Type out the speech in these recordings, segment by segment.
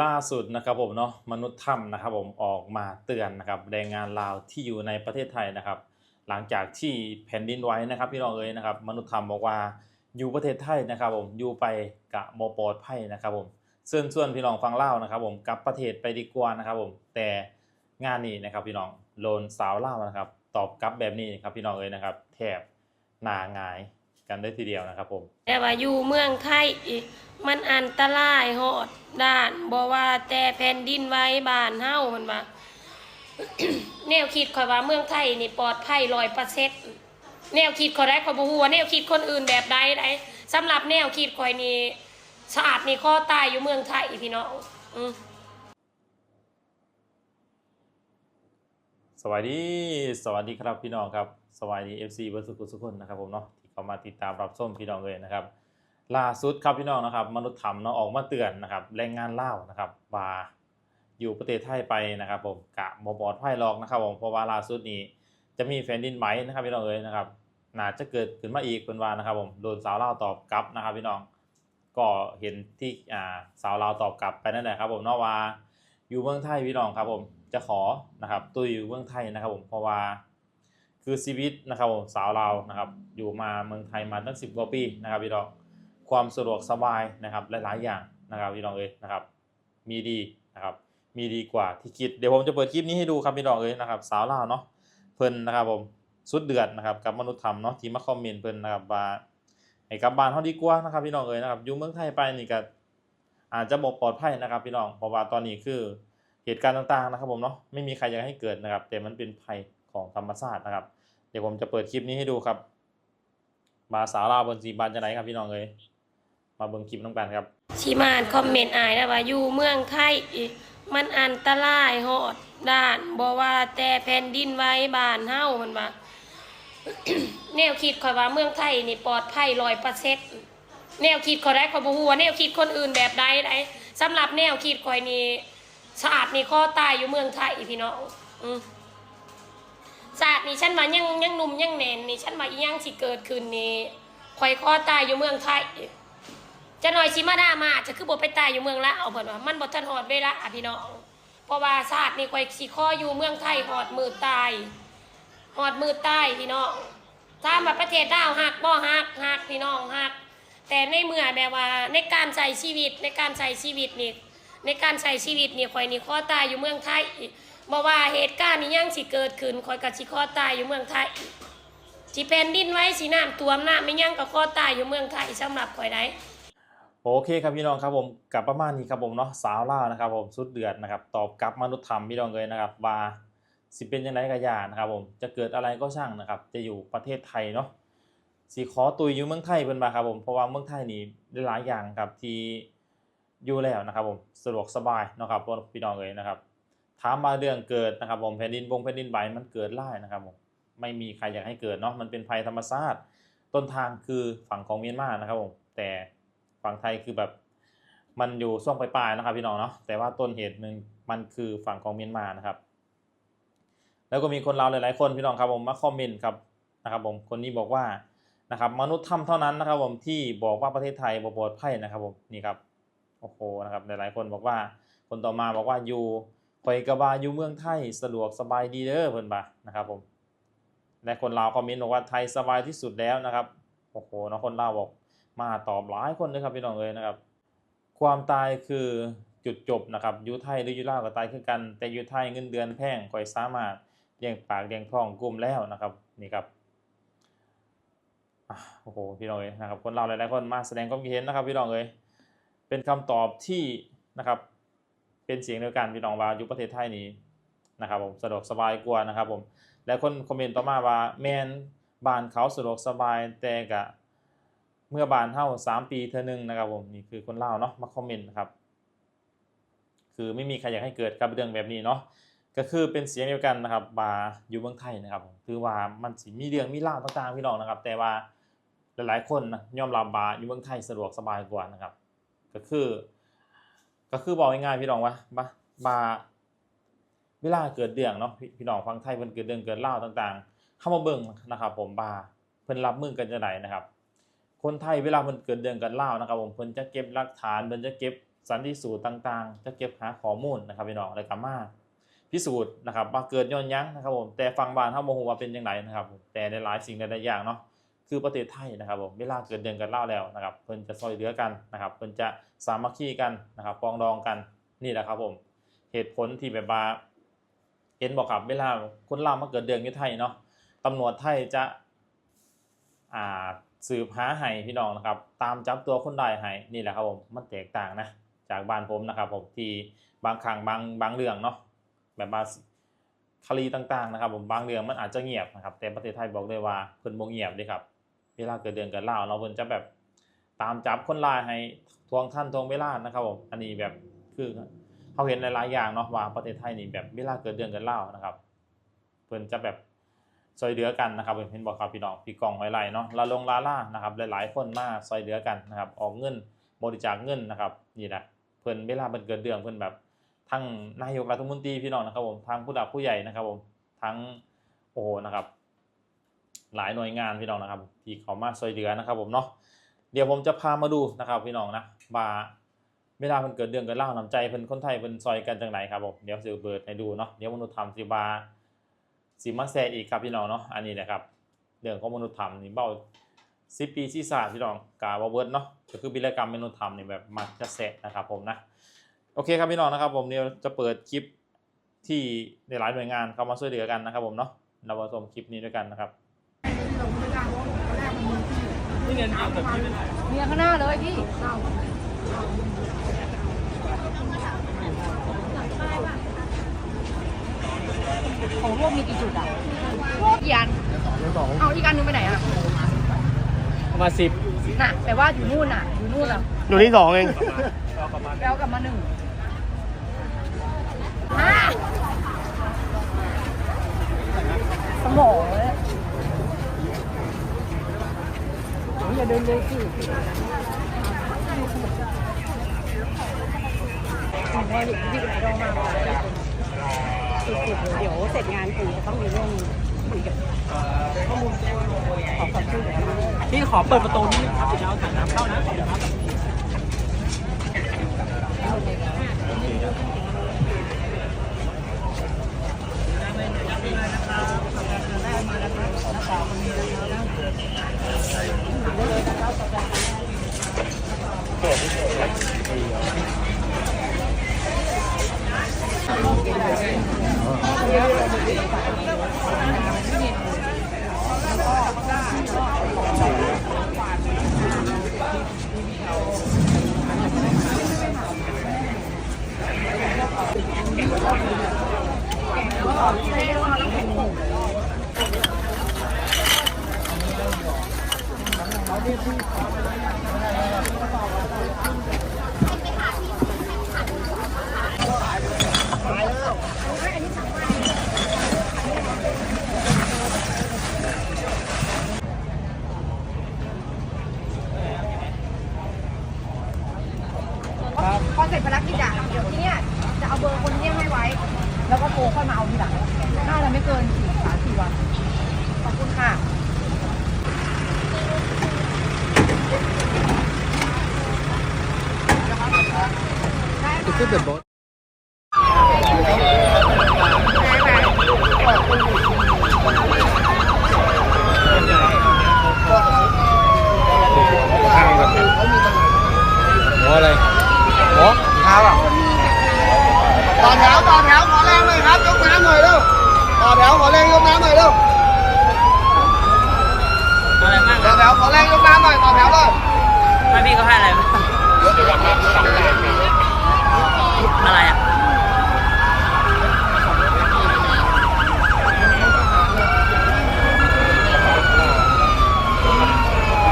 ล่าสุดนะครับผมเนาะมนุษย์ถ้ำนะครับผมออกมาเตือนนะครับแรงงานลาวที่อยู่ในประเทศไทยนะครับ หลังจากที่แผ่นดินไหวนะครับพี่น้องเอ๋ยนะครับ มนุษย์ถ้ำบอกว่าอยู่ประเทศไทยนะครับผมอยู่ไปกะโมปลอดภัยนะครับผมเชิญชวนพี่น้องฟังเล่านะครับ ผมกลับประเทศไปดีกว่านะครับผมแต่งานนี้นะครับพี่น้องโลนสาวเล่านะครับ ตอบกลับแบบนี้ครับพี่น้องเอ๋ยนะครับแทบหนาหงาย กันได้ทีเดียวนะครับผมแต่ว่าอยู่เมืองไทยอีกมันอันตรายโหดด้านบ่ว่าแต่แผ่นดินไว้บ้านเฮามันว่าแนวคิดข่อยว่าเมืองไทยนี่ปลอดภัย100%แนวคิดข่อยได้ข่อยบ่ฮู้ว่าแนวคิดคนอื่นแบบใดไดสำหรับแนวคิดข่อยนี่ชาตินี่ข้อตายอยู่เมืองไทยพี่น้องอื สวัสดีสวัสดีครับพี่น้องครับสวัสดี FC เบอร์สุขุสุขคนนะครับผมเนาะที่เข้ามาติดตามรับชมพี่น้องเลยนะครับล่าสุดครับพี่น้องนะครับ มนุษย์ธรรมเนาะออกมาเตือนนะครับแรงงานเล่านะครับว่าอยู่ประเทศไทยไปนะครับ ผมกะบปลอดภัยหรอกนะครับผมเพราะว่าล่าสุดนี้จะมีแผ่นดินไหวนะครับพี่น้องเอ้ยนะครับน่าจะเกิดขึ้นมาอีกเป็นว่านะครับผมโดนสาวเลาตอบกลับนะครับ พี่น้องก็เห็นที่อ่าสาวลาตอบกลับไปนั่นแหละครับ ผมเนาะว่าอยู่เมืองไทยพี่น้องครับผม จะขอนะครับตุยอยู่เมืองไทยนะครับผมเพราะว่าคือชีวิตนะครับผมสาวเรานะครับอยู่มาเมืองไทยมาตั้งสิบกว่าปีนะครับพี่น้องความสะดวกสบายนะครับหลายๆอย่างนะครับพี่น้องเอ้ยนะครับมีดีนะครับมีดีกว่าที่คิดเดี๋ยวผมจะเปิดคลิปนี้ให้ดูครับพี่น้องเอ้ยนะครับสาวลาวเนาะเพิ่นนะครับผมสุดเดือดนะครับกับมนุษย์ธรรมเนาะที่มาคอมเมนต์เพิ่นนะครับว่าให้กลับบ้านเฮาดีกว่านะครับพี่น้องเอ้ยนะครับอยู่เมืองไทยไปนี่ก็อาจจะบ่ปลอดภัยนะครับพี่น้องเพราะว่าตอนนี้คือ เหตุการณ์ต่างๆนะครับผมเนาะไม่มีใครอยากให้เกิดนะครับ แต่มันเป็นภัยของธรรมชาตินะครับ เดี๋ยวผมจะเปิดคลิปนี้ให้ดูครับ มาสาวาบนสีบานจะไหนครับพี่น้องเอ้ยมาเบิ่งคลิปน้องกันครับชิมานคอมเมนต์อายนะว่าอยู่เมืองไทยมันอันตรายโหดด้านบ่ว่าแต่แผ่นดินไหว้บานเฮามันว่าแนวคิดข่อยว่าเมืองไทยนี่ปลอดภัย100%แนวคิดข่อยได้ข่อยบ่ฮู้ว่าแนวคิดคนอื่นแบบใดไดสำหรับแนวคิดข่อยนี่ ชาตินี่ข้อตายอยู่เมืองไทยพี่น้องอืมชาตินี่ฉันว่ายังยังหนุ่มยังแน่นนี่ฉันว่าอียังสิเกิดขึ้นนี่ข่อยข้อตายอยู่เมืองไทยจะหน่อยชิมาดามาจะคือบ่ไปตายอยู่เมืองละเอาเพิ่นว่ามันบ่ทันฮอดเวลาอะพี่น้องเพราะว่าชาตินี้ข่อยสิขออยู่เมืองไทยฮอดมือตายฮอดมือตายพี่น้องถามาประเทศลาวฮักบ่ฮักฮักพี่น้องฮักแต่ในเมื่อแบบว่าในการใช้ชีวิตในการใช้ชีวิตนี่ ในการใช้ชีวิตนี่ข่อยนี่ข้อตายอยู่เมืองไทยบ่ว่าเหตุการณ์นี้ยังสิเกิดขึ้นข่อยก็สิข้อตายอยู่เมืองไทยสิแผ่นดินไหว้สิน้ำท่วมน้ำไม่ยังก็ขอตายอยู่เมืองไทยสำหรับข่อยได้ โอเคครับพี่น้องครับผมกับประมาณนี้ครับผมเนาะสาวล่าวนะครับผมสุดเดือดนะครับตอบกลับมนุษย์ธรรมพี่น้องเลยนะครับว่าสิเป็นยังไงกะยานะครับผมจะเกิดอะไรก็ช่างนะครับ จะอยู่ประเทศไทยเนาะสีขอตุยอยู่เมืองไทยเป็นมาครับผมเพราะว่าเมืองไทยนี่ได้หลายอย่างครับที่ อยู่แล้วนะครับผมสะดวกสบายนะครับพี่น้องเลยนะครับถามมาเรื่องเกิดนะครับผมแผ่นดินบงแผ่นดินไหวมันเกิดไล่นะครับผมไม่มีใครอยากให้เกิดเนาะมันเป็นภัยธรรมชาติต้นทางคือฝั่งของเมียนมานะครับผมแต่ฝั่งไทยคือแบบมันอยู่ช่วงปลายๆนะครับพี่น้องเนาะแต่ว่าต้นเหตุหนึ่งมันคือฝั่งของเมียนมานะครับ แล้วก็มีคนเลาหลายๆคนพี่น้องครับผมมาคอมเมนต์ครับนะครับผมคนนี้บอกว่านะครับมนุษย์ถ้ำเท่านั้นนะครับผมที่บอกว่าประเทศไทยบ่ปลอดภัยนะครับผมนี่ครับ โอ้โหนะครับหลายๆคนบอกว่า คนต่อมาบอกว่าอยู่ข่อยกะบาอยู่เมืองไทยสะดวกสบายดีเด้อเพิ่อนบ่านะครับผมและคนลาวคอมเมนต์บอกว่าไทยสบายที่สุดแล้วนะครับโอ้โหนะคนลาวบอกมาตอบหลายคนเลยครับพี่น้องเลยนะครับ ความตายคือจุดจบนะครับอยูไทยหรืออยูลาวก็ตายคือกัน แต่อยูไทยเงินเดือนแพงก่อยสามารถเลี้ยงปากเลี้ยงท้องกลุ่มแล้วนะครับนี่ครับโอ้โหพี่น้องเลยนะครับคนเราวหลายๆคนมาแสดงความคิดเห็นนะครับพี่น้องเลย เป็นคำตอบที่นะครับ เป็นเสียงเดียวกันพี่น้องว่าอยู่ประเทศไทยนี้นะครับผมสะดวกสบายกว่านะครับผมและคนคอมเมนต์ต่อมาว่าแมนบ้านเขาสะดวกสบายแต่กะเมื่อบานเท่าสามปีเธอหนึ่งนะครับผมนี่คือคนเล่าเนาะมาคอมเมนต์นะครับคือไม่มีใครอยากให้เกิดกับเรื่องแบบนี้เนาะก็คือเป็นเสียงเดียวกันนะครับบาอยู่เมืองไทยนะครับคือว่ามันสิมีเรื่องมีเล่าต่างๆพี่น้องนะครับ แต่ว่าหลายๆคนนะยอมรับบาอยู่เมืองไทยสะดวกสบายกว่านะครับ ก็คือ ก็คือบอกง่ายๆพี่น้องว่าบาบาเวลาเกิดเรื่องเนาะพี่น้องฟังไทยเพิ่นเกิดเรื่องเกิดเล่าต่างๆ เข้ามาเบิ่งนะครับ ผมบาเพิ่นรับมือกันจะไหนนะครับ คนไทยเวลามันเกิดเรื่องกันเล่านะครับ ผมเพิ่นจะเก็บหลักฐานเพิ่นจะเก็บสันติสูตรต่างๆ จะเก็บหาข้อมูลนะครับพี่น้องแล้วก็มาพิสูจน์นะครับว่าเกิดย้อนยั้งนะครับผมแต่ฟังบานเฮาบ่ฮู้ว่าเป็นจังไดนะครับ แต่ในหลายสิ่งหลายๆอย่างเนาะ คือประเทศไทยนะครับผมเวลาเกิดเดือนกิดเล่าแล้วนะครับเพิ่นจะซอยเหลือกันนะครับเพิ่นจะสามัคคีกันนะครับปองดองกันนี่แหละครับผมเหตุผลที่แบบว่าเห็นบอกครับเวลาคนลามาเกิดเดือนอยู่ไทยเนาะตำรวจไทยจะอ่าสืบหาให้พี่น้องนะครับ ตามจับตัวคนได้ให้นี่แหละครับผมมันแตกต่างนะจากบ้านผมนะครับผมที่บางครั้งบางบางเรื่องเนาะแบบว่าคดีต่างๆนะครับผมบางเรื่องมันอาจจะเงียบนะครับแต่ประเทศไทยบอกเลยว่าเพิ่นบ่เงียบเด้ครับ เวลาเกิดเดือนเกิดราเนาเพิ่นจะแบบตามจับคนร้ายให้ทวงท่านทวงเวลานะครับผมอันนี้แบบคือเขาเห็นหลายๆอย่างเนาะว่าประเทศไทยนี่แบบเวลาเกิดเดือนเกิดรานะครับเพิ่นจะแบบซอยเหลือกันนะครับเห็นบอกครับพี่น้องพี่กองไว้ไรเนาะลาลงลาล่านะครับหลายๆคนมาซอยเหลือกันนะครับออกเงินบริจาคเงินนะครับนี่แหละเพิ่นเวลาเพิ่นเกิดเดือนเพิ่นแบบทั้งนายกรัฐมนตรีพี่น้องนะครับผมทั้งผู้หลักผู้ใหญ่นะครับผมทั้งโอ้โหนะครับ หลายหน่วยงานพี่น้องนะครับ ที่เขามาซอยเหลือนะครับ ผมเนาะเดี๋ยวผมจะพามาดูนะครับ พี่น้องนะว่าเวลาเพิ่นเกิดเดือนเกิดเล่าน้ำใจเพิ่นคนไทยเพิ่นซอยกันจังไหนครับผมเดี๋ยวสิเบิดให้ดูเนาะเดี๋ยวมนุษย์ธรรมสิบาสิมาแซอีกครับพี่น้องเนาะอันนี้นะครับเรื่องของมนุษยธรรมนี่เบ้าสิปีที่ศาสพี่น้องกาบเวิร์ดเนาะก็คือวิรกรรมมนุษยธรรมนี่แบบมักจะแซะนะครับ ผมนะโอเคครับพี่น้องนะครับ ผมเดี๋ยวจะเปิดคลิปที่ในหลายหน่วยงานเข้ามาช่วยเหลือกันนะครับ ผมเนาะเรามาชมคลิปนี้ด้วยกันนะครับ เมียข้างหน้าเลยพี่ของร่วมมีกี่จุดอะกี่อันเอาอีกอันนึงไปไหนอะประมาณสิบน่ะแต่ว่าอยู่นู่นน่ะ อยู่นู่นอะอยู่ที่สองเองแล้วกลับมาหนึ่งห้าสมองเลย อย่าเดินเลยสิผมว่าอยู่ที่ไหนรอมากเลยสุดๆเดี๋ยวเสร็จงานคุยจะต้องมีเรื่องคุยกับข้อมูลขอความช่วยเหลือมาพี่ขอเปิดประตูนิดนึงครับเดี๋ยวเอาถังน้ำเข้านะขอบคุณครับ พอเสร็จภารกิจอะเดี๋ยวที่เนี้ย จะเอาเบอร์คนเนี้ยให้ไว้ แล้วก็โทรค่อยมาเอาทีหลังน่าจะไม่เกินสี่สามสี่วัน ขอบคุณค่ะขึ้นเดอะบอสหมออะไรหมอข้าวอะต่ อแถวต่อแถวขอแรงหน่อยครับยกน้ำหน่อยเร็วต่อแถวขอแรงยกน้ำหน่อยเร็วอะไรมากต่อแถวขอแรงยกน้ำหน่อยต่อแถวเลยไม่พี่เขาให้อะไรบ้างอะไรอะ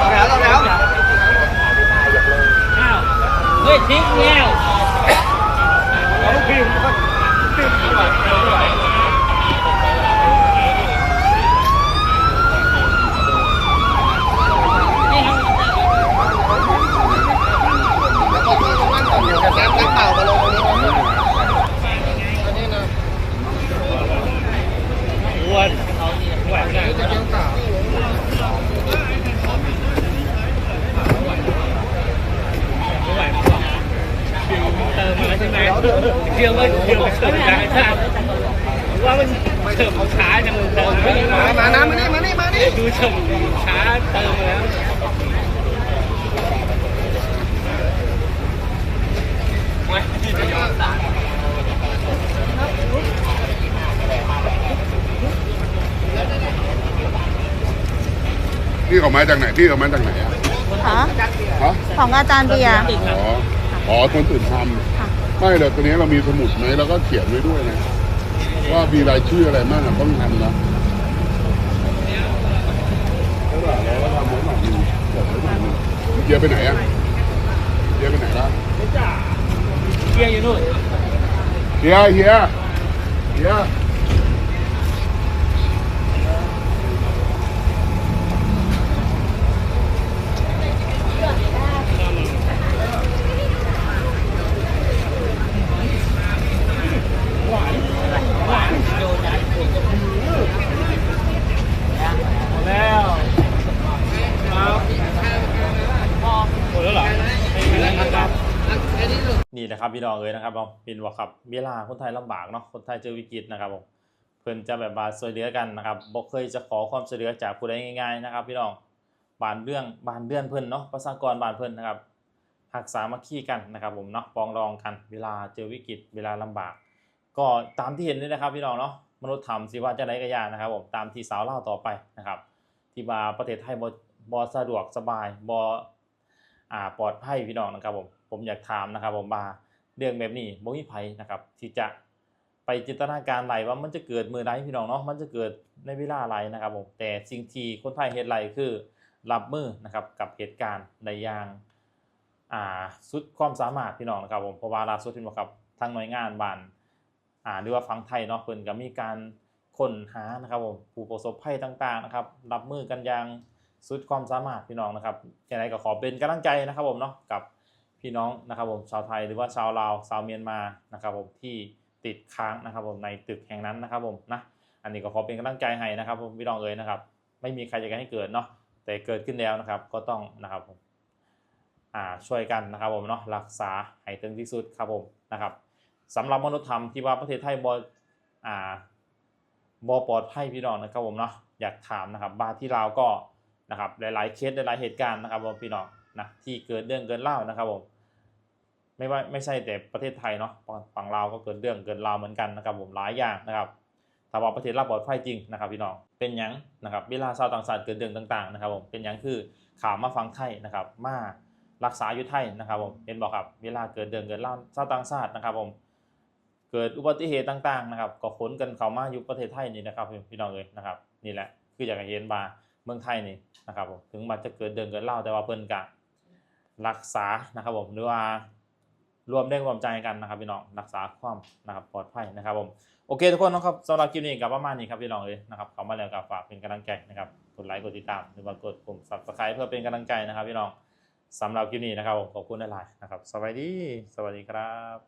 ต่อแถวต่อแถว อ้าว เฮ้ยทิ้งแล้ว แล้วก็ช่วยตรงนั้นก่อนเดี๋ยวจะแซ เชื่อว่าเชื่อว่าเชื่อว่าชาติว่ามันเชื่อมช้าจังเลยเติมมามานะมานี่มานี่มานี่ดูเชื่อมช้าเติมแล้วพี่เขามาจากไหนพี่เขามาจากไหนอะฮะของอาจารย์เบียร์อ๋อ อ๋อ คนอื่นทำ ไม่เลยตัวนี้เรามีสมุดไหมแล้วก็เขียนไว้ด้วยนะว่ามีรายชื่ออะไรบ้างอะต้องทำนะแล้วเราทำไว้หน่อยนึงเดี๋ยไว้หน่อยนึงเกียไปไหนอะเกียไปไหนละเกียร์อยู่นู่นเกียเกียเกียแล้วครับหมดแล้วเหรอไม่มีแล้วครับ นี่นะ ครับพี่น้องเอ้ยนะครับผมเป็นว่าครับเวลาคนไทยลำบากเนาะคนไทยเจอวิกฤตนะครับผมเพิ่นจะแบบว่าช่วยเหลือกันนะครับบ่เคยจะขอความช่วยเหลือจากผู้ใดง่ายๆนะครับ พี่น้องบานเรื่องบานเรือนเพิ่นเนาะประชากรบานเพิ่นนะครับหักษามัคคีกันนะครับผมเนาะปองดองกัน เวลาเจอวิกฤตเวลาลำบาก ก็ตามที่เห็นนี่นะครับ พี่น้องเนาะมนุษย์ธรรมสิว่าจะได้ก็ยากนะครับผมตามที่สาวเล่าต่อไปนะครับ ที่ว่าประเทศไทยบ่บ่สะดวกสบายบอ่าปลอดภัยพี่น้องนะครับผมผมอยากถามนะครับผมว่า เรื่องแบบนี้บ่มีไผนะครับที่จะไปจินตนาการไหลว่ามันจะเกิดมือใดพี่น้องเนาะมันจะเกิดในเวลาไรนะครับผมแต่สิ่งที่คนไทยเฮ็ดไรคือรับมือนะครับกับเหตุการณ์ในอย่างอ่าสุดความสามารถพี่น้องนะครับผมเพราะว่าล่าสุดที่บอกครับทางหน่วยงานบ้านอ่าหรือว่าฟังไทยเนาะเพิ่นก็มีการค้นหานะครับผมผู้ประสบภัยต่างๆนะครับรับมือกันอย่างสุดความสามารถพี่น้องนะครับยังไงก็ขอเป็นกำลังใจนะครับผมเนาะกับ พี่น้องนะครับผมชาวไทยหรือว่าชาวลาวชาวเมียนมานะครับผมที่ติดค้างนะครับผมในตึกแห่งนั้นนะครับผมนะอันนี้ก็ขอเป็นกำลังใจให้นะครับผมพี่น้องเอ๋ยนะครับ ไม่มีใครอยากให้เกิดเนาะแต่เกิดขึ้นแล้วนะครับก็ต้องนะครับผมอ่าช่วยกันนะครับผมเนาะรักษาให้ถึงที่สุดครับผมนะครับสำหรับมนุษยธรรมที่ว่าประเทศไทยบอ่าบปลอดภัยพี่น้องนะครับผมเนาะอยากถามนะครับบาที่ลาวก็นะครับหลายๆเคสหลายๆเหตุการณ์นะครับผมพี่น้องนะที่เกิดเรื่องเกินเล่านะครับผม ไม่ว่าไม่ใช่แต่ประเทศไทยเนาะฝั่งลาวก็เกิดเรื่องเกินราวเหมือนกันนะครับผมหลายอย่างนะครับถ้าว่าประเทศลาวปลอดภัยจริงนะครับพี่น้องเป็นยังนะครับเวลาชาวต่างชาติเกิดเรื่องต่างๆนะครับผมเป็นยังคือข่าวมาฟังไทยนะครับมารักษาอยู่ไทยนะครับผมเห็นบอกครับเวลาเกิดเรื่องเกินเล่าวชาวต่างชาตินะครับผมเกิดอุบัติเหตุต่างๆนะครับก็ขนกันเข้ามาอยู่ประเทศไทยนี่นะครับพี่น้องเลยนะครับนี่แหละคืออยากเห็นว่าเมืองไทยนี่นะครับผมถึงมันจะเกิดเดินเกิดเล่าแต่ว่าเพิ่นกะรักษานะครับผมหรือว่า รวมได้รวมใจกันนะครับพี่น้องรักษาความนะครับปลอดภัยนะครับผมโอเคทุกคนนะครับสำหรับคลิปนี้กับประมาณนี้ครับพี่น้องเลยนะครับเข้ามาแล้วกับฝากเป็นกำลังใจนะครับกดไลค์กดติดตามหรือว่ากดปุ่ม subscribe เพื่อเป็นกำลังใจนะครับพี่น้องสำหรับคลิปนี้นะครับผมขอบคุณหลายๆนะครับสวัสดี สวัสดีครับ